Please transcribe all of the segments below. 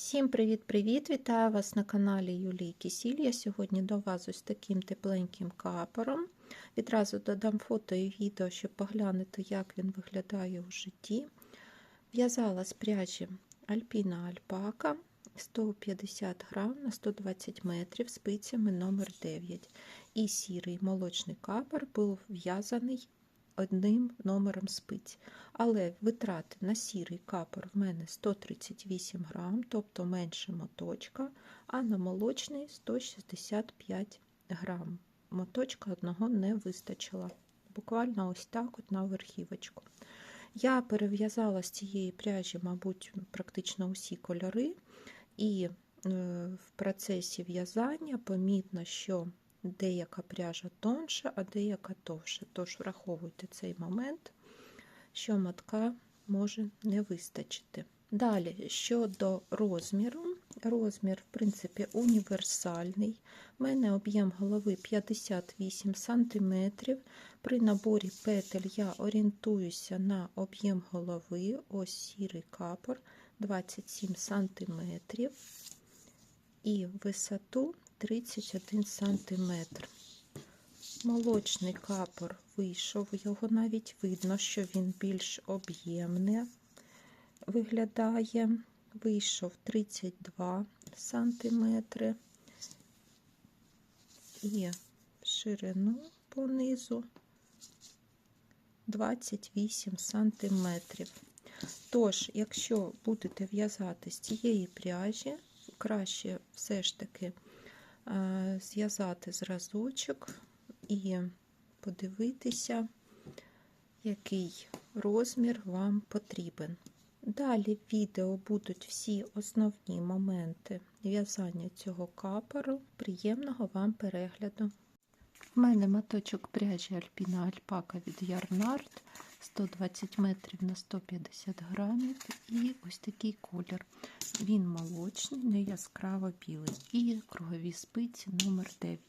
Всім привіт-привіт! Вітаю вас на каналі Юлії Кісіль. Я сьогодні до вас ось таким тепленьким капором. Відразу додам фото і відео, щоб поглянути, як він виглядає у житті. В'язала з пряжі Альпіна Альпака 150 грам на 120 метрів спицями номер 9 І сірий молочний капор був в'язаний одним номером спиць. Але витрати на сірий капор в мене 138 грам, тобто менше моточка, а на молочний 165 грам. Моточка одного не вистачило. Буквально ось так от на верхівочку. Я перев'язала з цієї пряжі, мабуть, практично усі кольори, і в процесі в'язання помітно, що деяка пряжа тонша, а деяка товша. Тож враховуйте цей момент, що мотка може не вистачити. Далі, щодо розміру, розмір, в принципі, універсальний. У мене об'єм голови 58 см. При наборі петель я орієнтуюся на об'єм голови, ось сірий капор 27 см і висоту 31 см. Молочний капор вийшов, його навіть видно, що він більш об'ємний виглядає. Вийшов 32 см і ширину понизу 28 см. Тож, якщо будете в'язати з цієї пряжі, краще все ж таки зв'язати зразочок і подивитися, який розмір вам потрібен. Далі в відео будуть всі основні моменти в'язання цього капору. Приємного вам перегляду! В мене моточок пряжі Альпіна Альпака від Ярнард 120 метрів на 150 грамів і ось такий колір. Він молочний, не яскраво білий. І кругові спиці номер 9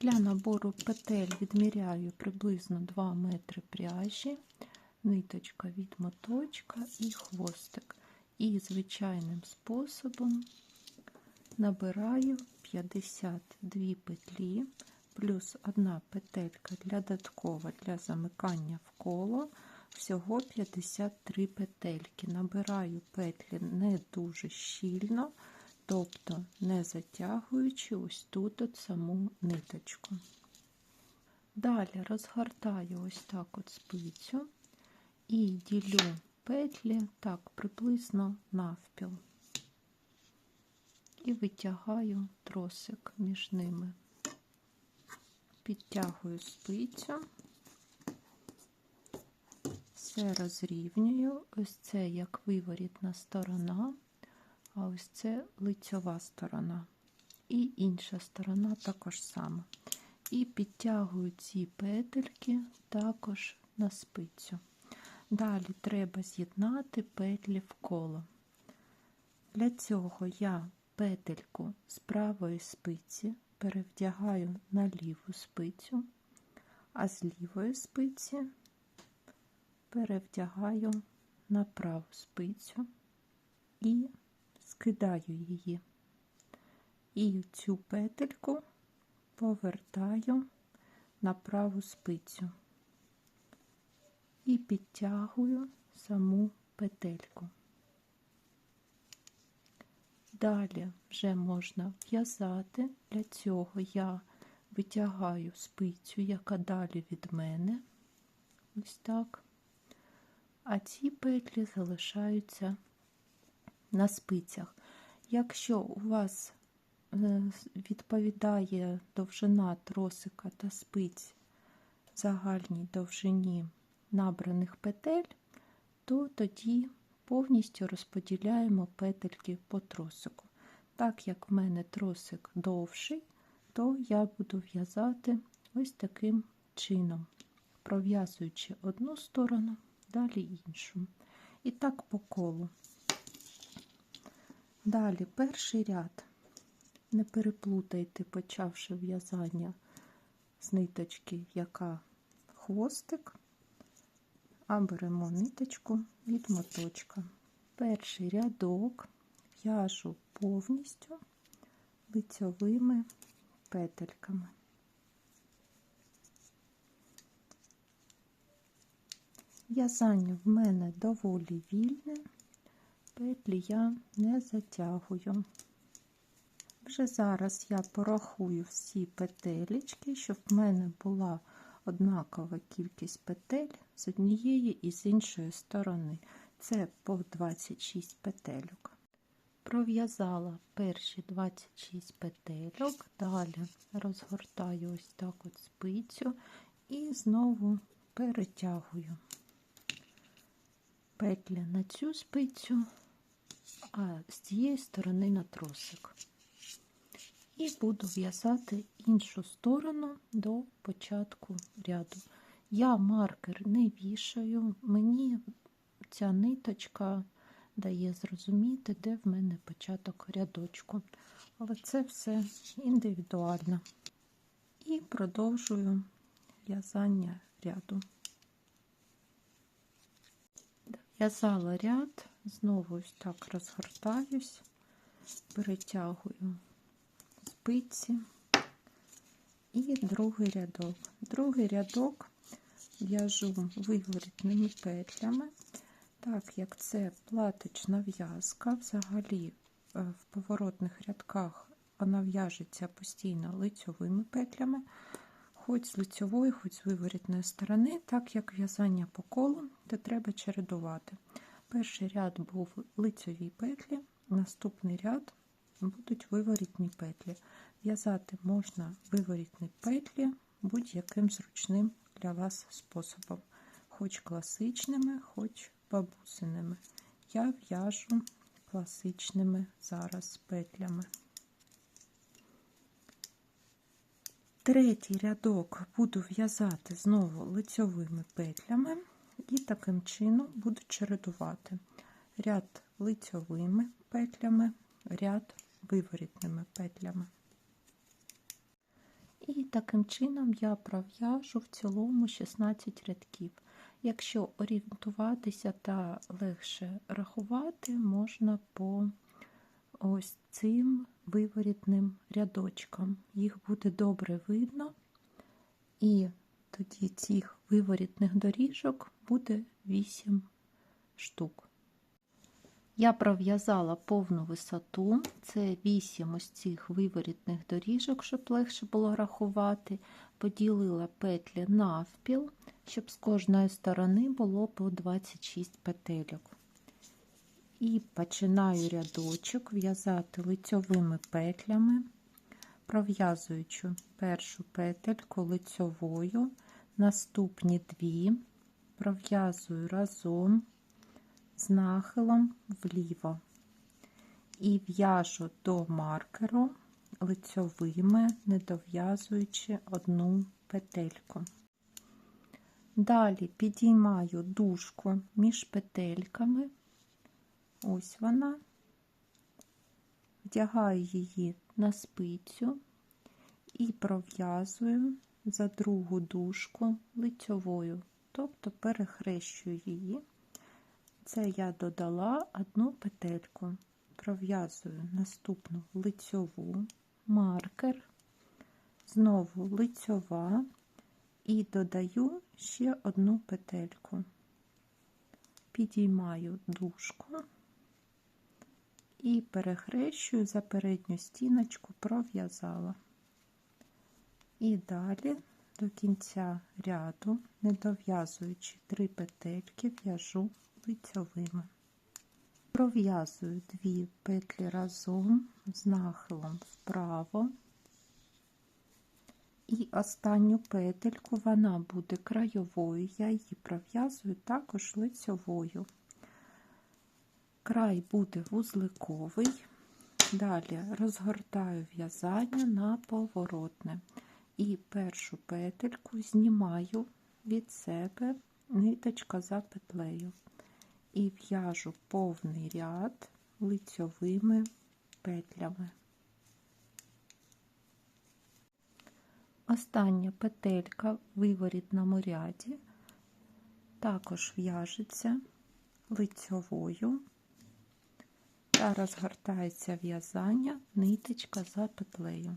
Для набору петель відміряю приблизно 2 метри пряжі, ниточка від моточка і хвостик. І звичайним способом набираю 52 петлі плюс одна петелька для додаткова для замикання в коло, всього 53 петельки. Набираю петлі не дуже щільно, тобто не затягуючи ось тут от саму ниточку. Далі розгортаю ось так от спицю і ділю петлі так приблизно навпіл. І витягаю тросик між ними підтягую спицю, все розрівнюю. Ось це як виворітна сторона, а ось це лицьова сторона. І інша сторона також сама. І підтягую ці петельки також на спицю. Далі треба з'єднати петлі в коло. Для цього я петельку з правої спиці перевдягаю на ліву спицю, а з лівої спиці перевдягаю на праву спицю і скидаю її. І цю петельку повертаю на праву спицю і підтягую саму петельку. Далі вже можна в'язати. Для цього я витягаю спицю, яка далі від мене. Ось так. А ці петлі залишаються на спицях. Якщо у вас е, відповідає довжина тросика та спиць загальній довжині набраних петель, то тоді повністю розподіляємо петельки по тросику. Так як в мене тросик довший, то я буду в'язати ось таким чином, пров'язуючи одну сторону, далі іншу. І так по колу. Далі перший ряд. Не переплутайте, почавши в'язання з ниточки, яка хвостик, а беремо ниточку від моточка. Перший рядок в'яжу повністю лицьовими петельками. В'язання в мене доволі вільне, петлі я не затягую. Вже зараз я порахую всі петелечки, щоб в мене була однакова кількість петель з однієї і з іншої сторони. Це по 26 петельок. Пров'язала перші 26 петельок, далі розгортаю ось так от спицю і знову перетягую петлі на цю спицю, а з цієї сторони на тросик. І буду в'язати іншу сторону до початку ряду. Я маркер не вішаю, мені ця ниточка дає зрозуміти, де в мене початок рядочку. Але це все індивідуально. І продовжую в'язання ряду. В'язала ряд, знову ось так розгортаюсь, перетягую спиці і другий рядок. Другий рядок в'яжу виворітними петлями, так як це платочна в'язка, взагалі в поворотних рядках вона в'яжеться постійно лицьовими петлями, хоч з лицьової, хоч з виворітної сторони, так як в'язання по колу, то треба чередувати. Перший ряд був лицьові петлі, наступний ряд будуть виворітні петлі. В'язати можна виворітні петлі будь-яким зручним для вас способом, хоч класичними, хоч бабусиними. Я в'яжу класичними зараз петлями. Третій рядок буду в'язати знову лицьовими петлями і таким чином буду чередувати ряд лицьовими петлями, ряд виворітними петлями. І таким чином я пров'яжу в цілому 16 рядків. Якщо орієнтуватися та легше рахувати, можна по ось цим виворітним рядочкам. Їх буде добре видно, і тоді цих виворітних доріжок буде 8 штук. Я пров'язала повну висоту, це 8 ось цих виворітних доріжок, щоб легше було рахувати. Поділила петлі навпіл, щоб з кожної сторони було по 26 петельок. І починаю рядочок в'язати лицьовими петлями, пров'язуючи першу петельку лицьовою, наступні дві, пров'язую разом з нахилом вліво і в'яжу до маркеру лицьовими, не дов'язуючи одну петельку. Далі підіймаю дужку між петельками, ось вона, вдягаю її на спицю і пров'язую за другу дужку лицьовою, тобто перехрещую її. Це я додала одну петельку, пров'язую наступну лицьову, маркер, знову лицьова і додаю ще одну петельку, підіймаю дужку і перехрещую за передню стіночку, пров'язала. І далі до кінця ряду, не дов'язуючи три петельки, в'яжу лицьовими. Пров'язую дві петлі разом з нахилом вправо. І останню петельку вона буде краєвою, я її пров'язую також лицьовою. Край буде вузликовий, далі розгортаю в'язання на поворотне. І першу петельку знімаю від себе ниточка за петлею і в'яжу повний ряд лицьовими петлями. Остання петелька виворітному ряді також в'яжеться лицьовою та розгортається в'язання, ниточка за петлею.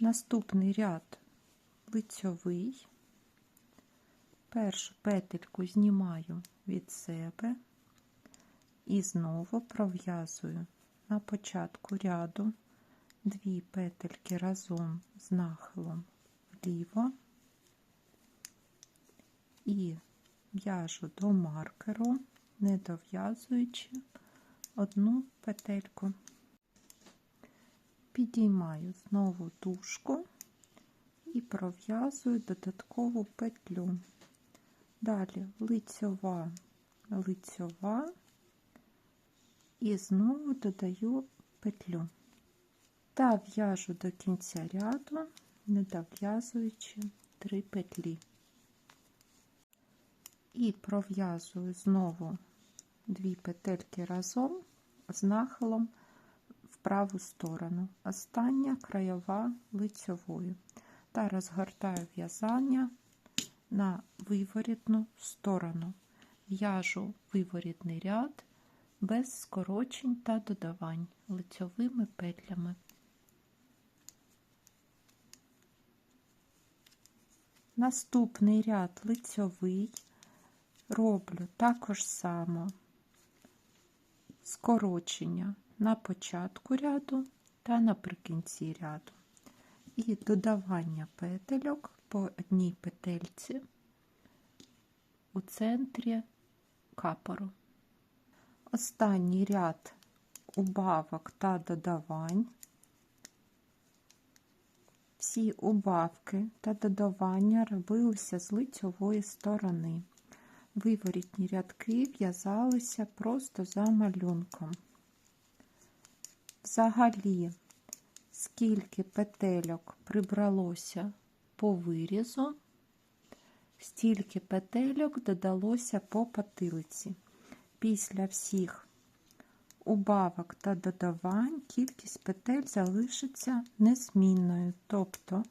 Наступний ряд лицьовий. Першу петельку знімаю від себе і знову пров'язую на початку ряду дві петельки разом з нахилом вліво і в'яжу до маркеру, не дов'язуючи одну петельку. Підіймаю знову дужку і пров'язую додаткову петлю. Далі. Лицьова, лицьова. І знову додаю петлю. Та в'яжу до кінця ряду, не дов'язуючи три петлі. І пров'язую знову дві петельки разом з нахилом в праву сторону. Остання краєва лицьовою. Та розгортаю в'язання на виворітну сторону. В'яжу виворітний ряд без скорочень та додавань лицьовими петлями. Наступний ряд лицьовий роблю також само скорочення на початку ряду та наприкінці ряду і додавання петельок по одній петельці у центрі капору. Останній ряд убавок та додавань. Всі убавки та додавання робилися з лицьової сторони. Виворітні рядки в'язалися просто за малюнком. Взагалі, скільки петельок прибралося по вирізу, стільки петельок додалося по потилиці. Після всіх убавок та додавань кількість петель залишиться незмінною, тобто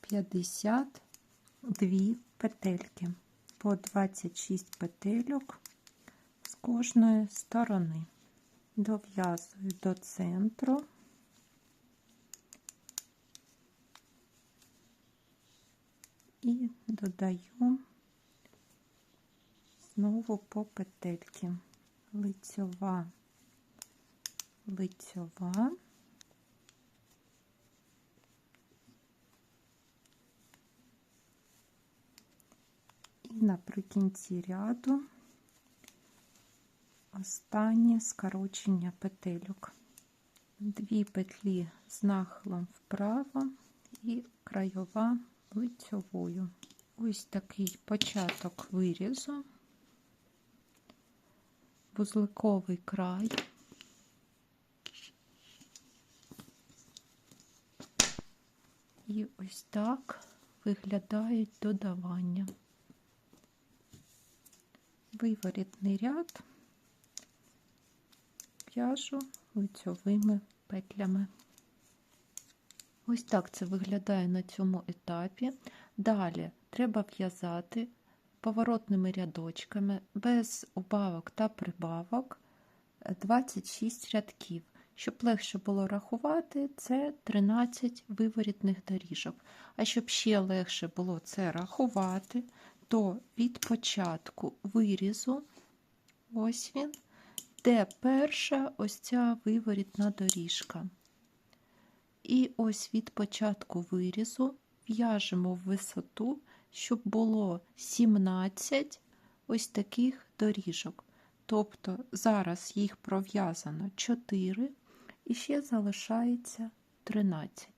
52 петельки по 26 петельок з кожної сторони. Дов'язую до центру. І додаю знову по петельки лицьова, лицьова, і наприкінці ряду останнє скорочення петельок. Дві петлі з нахилом вправо і краєва лицьовою. Ось такий початок вирізу вузликовий край. І ось так виглядають додавання. Виворітний ряд в'яжу лицьовими петлями. Ось так це виглядає на цьому етапі. Далі треба в'язати поворотними рядочками без убавок та прибавок 26 рядків. Щоб легше було рахувати, це 13 виворітних доріжок. А щоб ще легше було це рахувати, то від початку вирізу, ось він, де перша ось ця виворітна доріжка. І ось від початку вирізу в'яжемо в висоту щоб було 17 ось таких доріжок. Тобто зараз їх пров'язано 4 і ще залишається 13.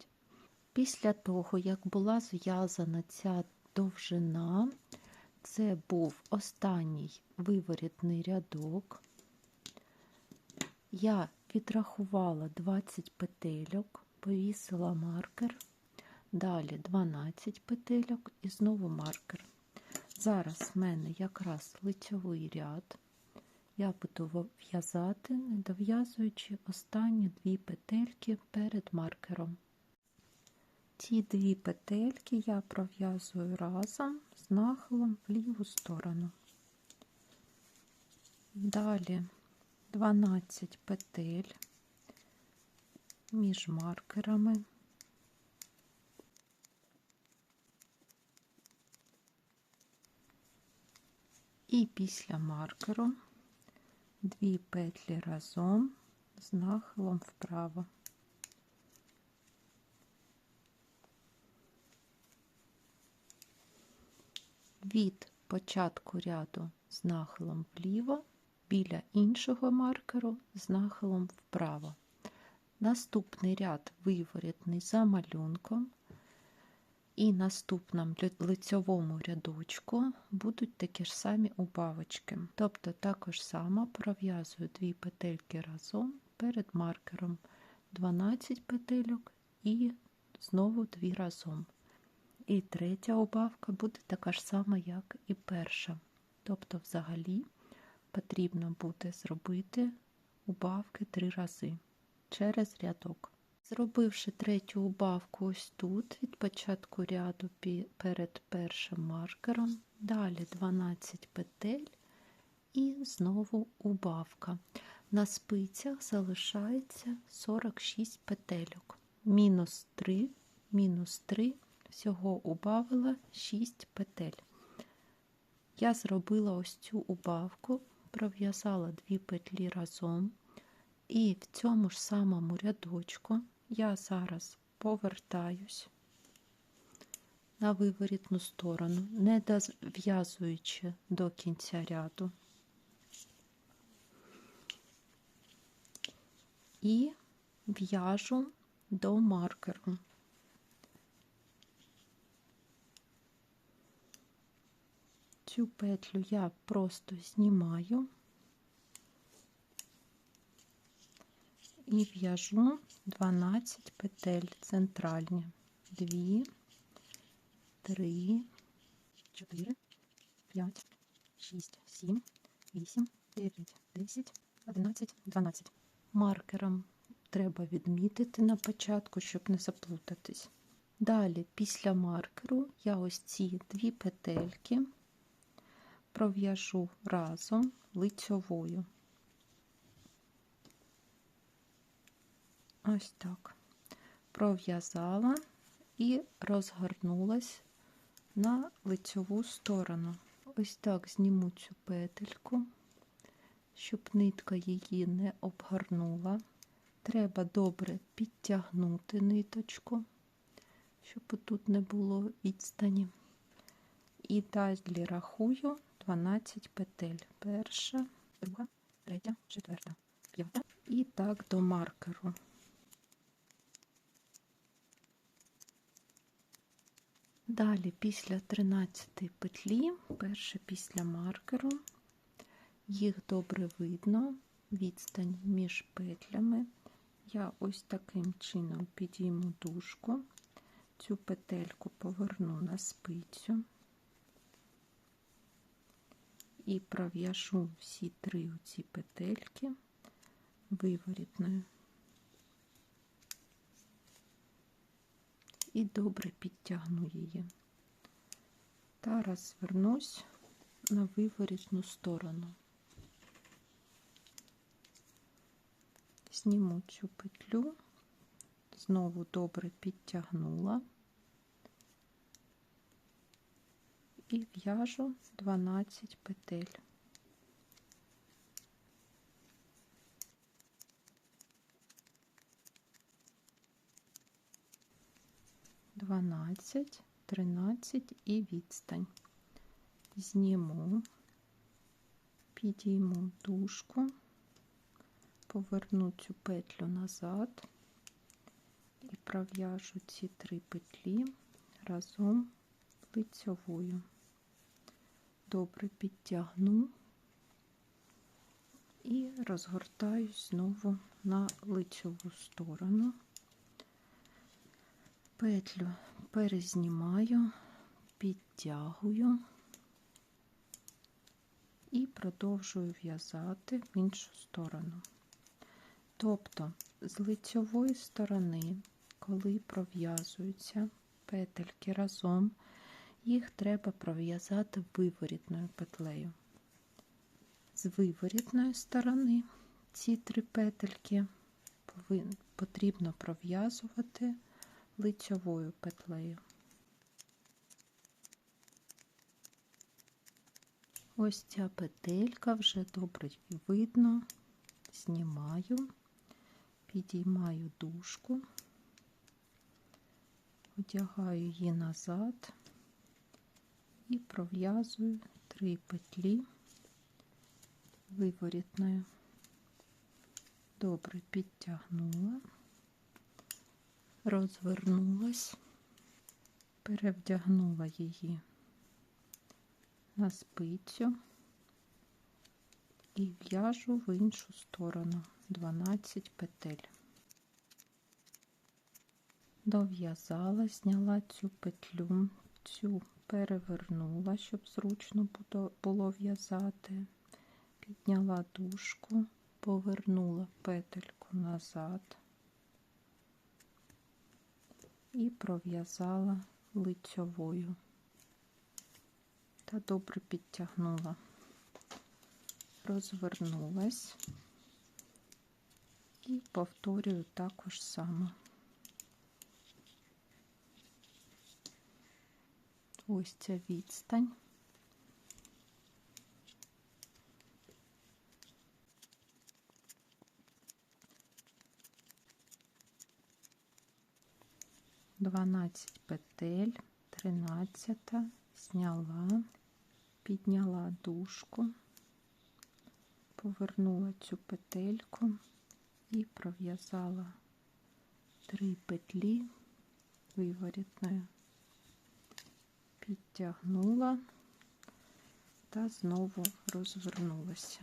Після того, як була зв'язана ця довжина, це був останній виворітний рядок. Я відрахувала 20 петельок, повісила маркер. Далі 12 петельок і знову маркер. Зараз в мене якраз лицьовий ряд. Я буду в'язати, не дов'язуючи останні дві петельки перед маркером. Ці дві петельки я пров'язую разом з нахилом в ліву сторону. Далі 12 петель між маркерами. І після маркеру дві петлі разом з нахилом вправо. Від початку ряду з нахилом вліво, біля іншого маркеру з нахилом вправо. Наступний ряд виворітний за малюнком, і наступному лицьовому рядочку будуть такі ж самі убавочки. Тобто також само пров'язую дві петельки разом перед маркером 12 петельок і знову дві разом. І третя убавка буде така ж сама, як і перша. Тобто, взагалі, потрібно буде зробити убавки три рази через рядок. Зробивши третю убавку ось тут, від початку ряду перед першим маркером, далі 12 петель і знову убавка. На спицях залишається 46 петельок. Мінус 3, мінус 3, всього убавила 6 петель. Я зробила ось цю убавку, пров'язала дві петлі разом, і в цьому ж самому рядочку я зараз повертаюсь на виворітну сторону, не дов'язуючи до кінця ряду. І в'яжу до маркеру. Цю петлю я просто знімаю і в'яжу 12 петель центральні. 2, 3, 4, 5, 6, 7, 8, 9, 10, 11, 12. Маркером треба відмітити на початку, щоб не заплутатись. Далі, після маркеру, я ось ці дві петельки пров'яжу разом лицьовою. Ось так. Пров'язала і розгорнулась на лицьову сторону. Ось так зніму цю петельку, щоб нитка її не обгорнула. Треба добре підтягнути ниточку, щоб тут не було відстані. І далі рахую 12 петель. Перша, друга, третя, четверта, п'ята. І так до маркеру. Далі після 13 петлі, перше після маркеру, їх добре видно, відстань між петлями. Я ось таким чином підійму дужку, цю петельку поверну на спицю і пров'яжу всі три оці петельки виворітною. І добре підтягну її та розвернусь на виворітну сторону. Зніму цю петлю, знову добре підтягнула і в'яжу 12 петель. 12, 13 і відстань. Зніму, підійму дужку, поверну цю петлю назад і пров'яжу ці три петлі разом лицьовою. Добре підтягну і розгортаюсь знову на лицьову сторону петлю перезнімаю, підтягую і продовжую в'язати в іншу сторону. Тобто, з лицьової сторони, коли пров'язуються петельки разом, їх треба пров'язати виворітною петлею. З виворітної сторони ці три петельки потрібно пров'язувати лицьовою петлею. Ось ця петелька вже добре видно. Знімаю, підіймаю дужку, одягаю її назад і пров'язую три петлі виворітною. Добре підтягнула, розвернулась, перевдягнула її на спицю і в'яжу в іншу сторону. 12 петель. Дов'язала, зняла цю петлю, цю перевернула, щоб зручно було в'язати, підняла дужку, повернула петельку назад і пров'язала лицьовою та добре підтягнула, розвернулась і повторюю також саме. Ось ця відстань. Дванадцять петель, тринадцята, зняла, підняла дужку, повернула цю петельку і пров'язала три петлі виворітною підтягнула та знову розвернулася.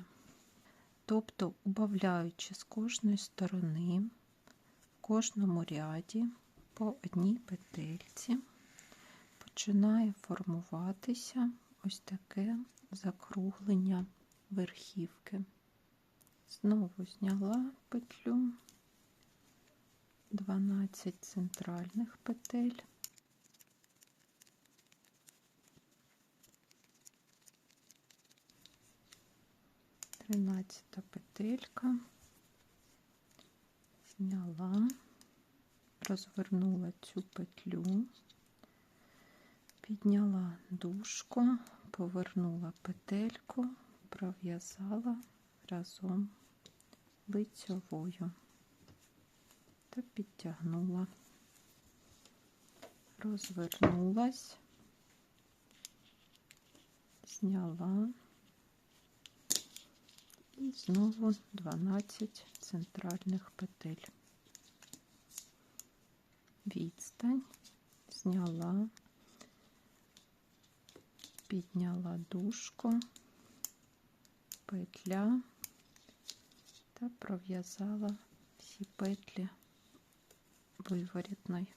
Тобто, убавляючи з кожної сторони, в кожному ряді по одній петельці, починає формуватися ось таке закруглення верхівки. Знову зняла петлю 12 центральних петель. Тринадцята петелька, зняла, розвернула цю петлю, підняла дужку, повернула петельку, пров'язала разом лицьовою та підтягнула, розвернулась, зняла і знову 12 центральних петель. Відстань. Зняла, підняла дужку, петля. Та пров'язала всі петлі виворітної.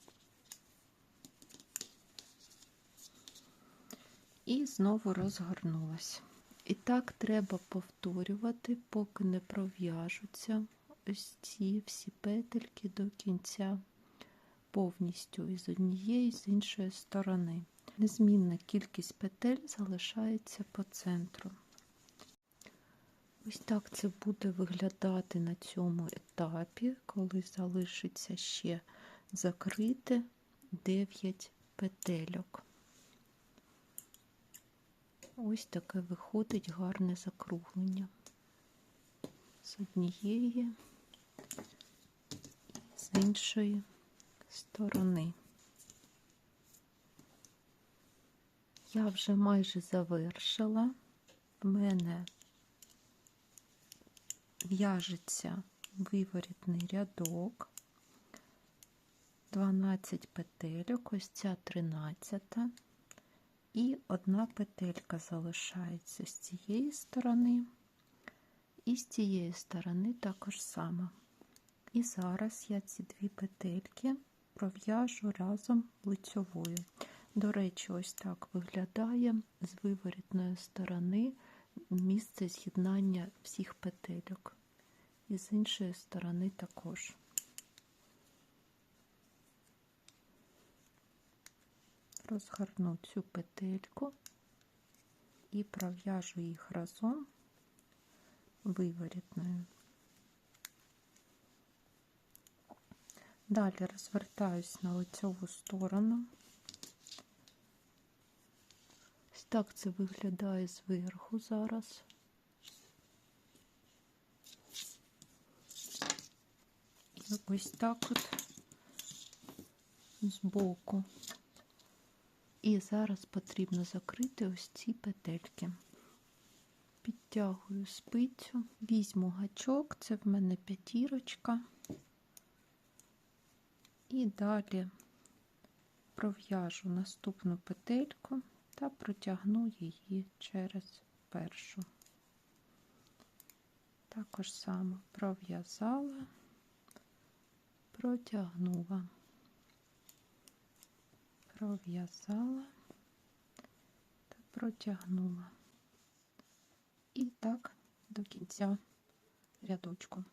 І знову розгорнулась. І так треба повторювати, поки не пров'яжуться ось ці всі петельки до кінця повністю і з однієї, з іншої сторони. Незмінна кількість петель залишається по центру. Ось так це буде виглядати на цьому етапі, коли залишиться ще закрити 9 петельок. Ось таке виходить гарне закруглення з однієї з іншої сторони. Я вже майже завершила, в мене в'яжеться виворітний рядок, 12 петельок, ось ця 13 і одна петелька залишається з цієї сторони, і з цієї сторони також саме. І зараз я ці дві петельки пров'яжу разом лицьовою. До речі, ось так виглядає з виворітної сторони місце з'єднання всіх петельок. І з іншої сторони також. розгорну цю петельку і пров'яжу їх разом виворітною. Далі розвертаюсь на лицьову сторону. Ось так це виглядає зверху зараз. Ось так от збоку. І зараз потрібно закрити ось ці петельки. Підтягую спицю, візьму гачок, це в мене п'ятірочка. І далі пров'яжу наступну петельку та протягну її через першу. Також само пров'язала, протягнула, пров'язала та протягнула. І так до кінця рядочку.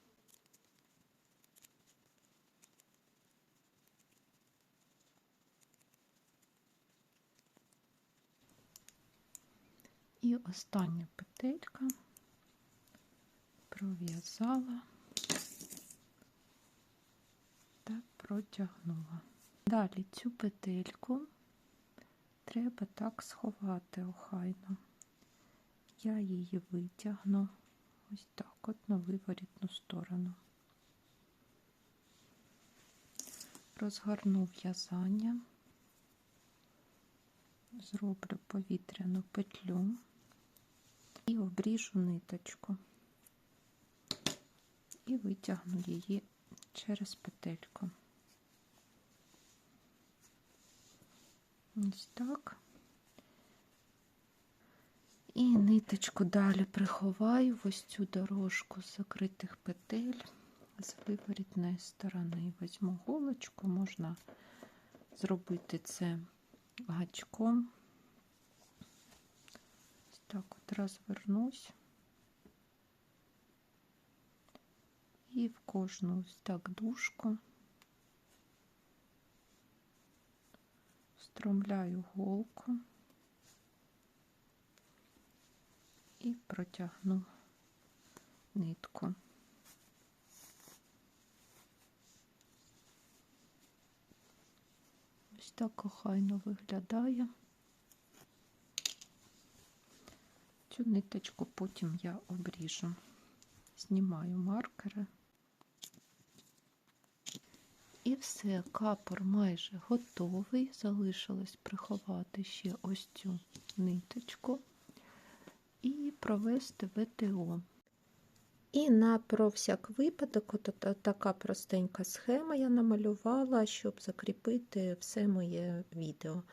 І остання петелька пров'язала та протягнула. Далі цю петельку треба так сховати охайно. Я її витягну ось так от на виворітну сторону. Розгорну в'язання, зроблю повітряну петлю і обріжу ниточку і витягну її через петельку. Ось так. І ниточку далі приховаю ось цю дорожку з закритих петель з виворітної сторони. Візьму голочку, можна зробити це гачком. Так от розвернусь. І в кожну ось так дужку встромляю голку. і протягну нитку. Ось так охайно виглядає. Цю ниточку потім я обріжу. Знімаю маркери. І все, капор майже готовий. Залишилось приховати ще ось цю ниточку і провести ВТО. І на про всяк випадок, от така простенька схема я намалювала, щоб закріпити все моє відео.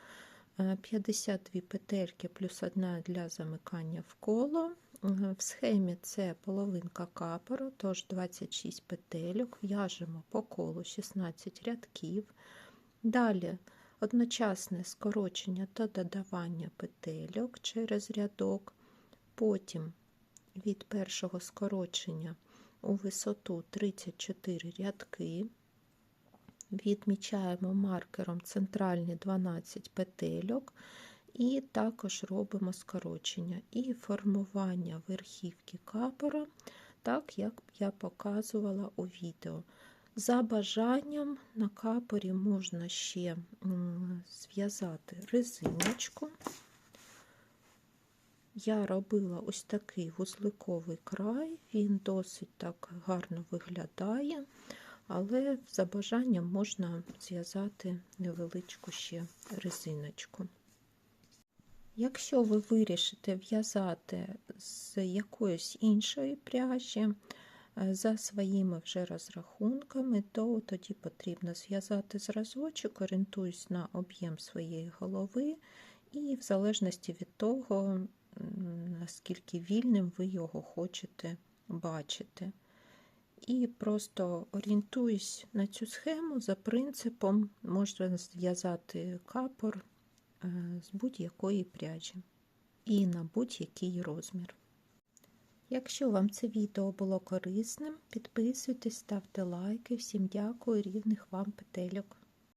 52 петельки плюс одна для замикання в коло. В схемі це половинка капору, тож 26 петельок, в'яжемо по колу 16 рядків. Далі одночасне скорочення та додавання петельок через рядок. Потім від першого скорочення у висоту 34 рядки. Відмічаємо маркером центральні 12 петельок, і також робимо скорочення і формування верхівки капора, так як я показувала у відео. За бажанням на капорі можна ще зв'язати резиночку. Я робила ось такий вузликовий край, він досить так гарно виглядає, але за бажанням можна зв'язати невеличку ще резиночку. Якщо ви вирішите в'язати з якоїсь іншої пряжі, е, за своїми вже розрахунками, то тоді потрібно зв'язати зразочок, орієнтуюсь на об'єм своєї голови, і в залежності від того, наскільки вільним ви його хочете бачити. І просто орієнтуюсь на цю схему за принципом, можна зв'язати капор е, з будь-якої пряжі і на будь-який розмір. Якщо вам це відео було корисним, підписуйтесь, ставте лайки. Всім дякую, рівних вам петельок.